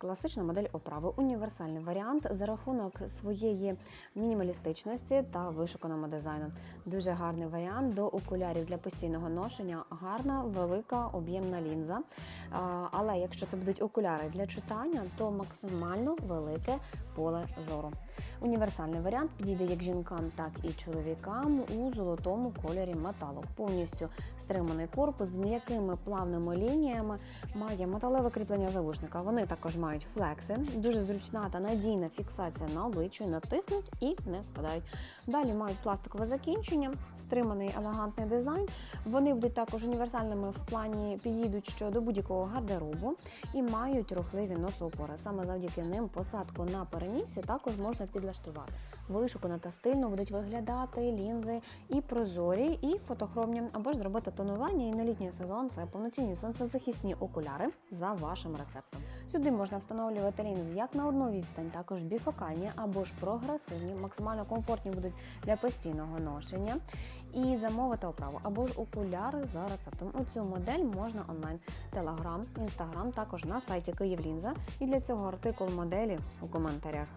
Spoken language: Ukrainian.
Класична модель оправи універсальний варіант за рахунок своєї мінімалістичності та вишуканого дизайну. Дуже гарний варіант до окулярів для постійного ношення. Гарна, велика, об'ємна лінза. Але якщо це будуть окуляри для читання, то максимально велике поле зору. Універсальний варіант підійде як жінкам, так і чоловікам у золотому кольорі металу. Повністю стриманий корпус з м'якими плавними лініями, має металеве кріплення завушника. Вони також мають флекси, дуже зручна та надійна фіксація на обличчі, натиснуть і не спадають. Далі мають пластикове закінчення, стриманий елегантний дизайн. Вони будуть також універсальними в плані підійдуть що до будь-якого гардеробу і мають рухливі носоупори. Саме завдяки ним посадку на перенісі також можна підлаштувати. Вишукано та стильно будуть виглядати лінзи і прозорі, і фотохромні, або ж зробити тонування і на літній сезон це повноцінні сонцезахисні окуляри за вашим рецептом. Сюди можна встановлювати лінзи як на одну відстань, також біфокальні або ж прогресивні, максимально комфортні будуть для постійного ношення. І замовити оправу або ж окуляри за рецептом. У цю модель можна онлайн, телеграм, інстаграм, також на сайті Київлінза. І для цього артикул моделі у коментарях.